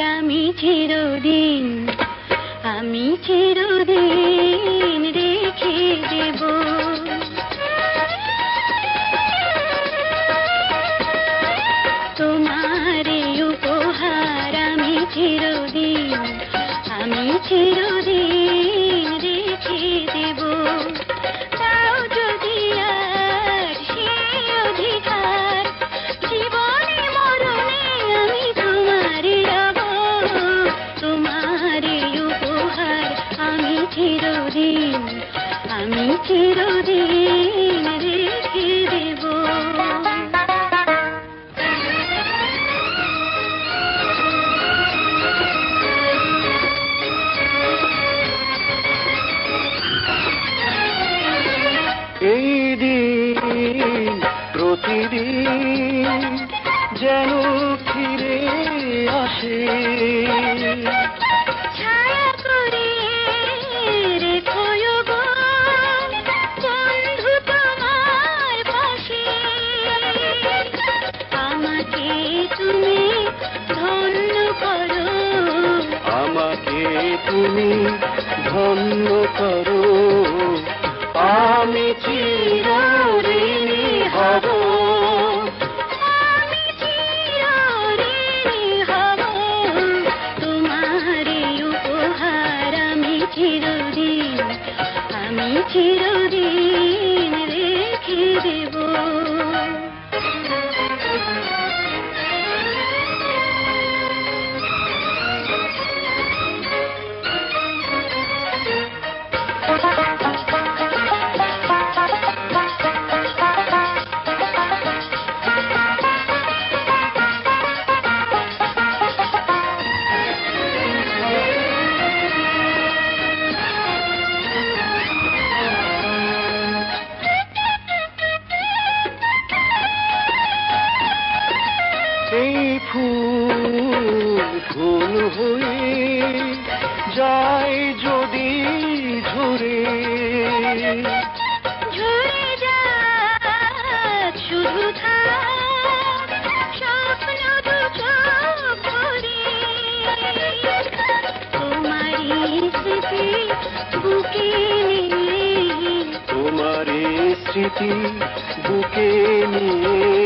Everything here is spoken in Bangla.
আমি চিরদিন আমি চিরদিন চিরদিন আমি চিরদিন রেখে দেব। এই দিন প্রতিদিন যেন ফিরে আসে। তুমি ধন্য করো। আমি হব। তোমার উপহার আমি চিরদিন আমি চিরদিন ফুল হয়ে যায় যদি ঝরে। ঝরে যাক শুধু স্বপ্ন দু তোমারই স্মৃতি বুকে নিয়ে। তোমার স্মৃতি বুকে নিয়ে।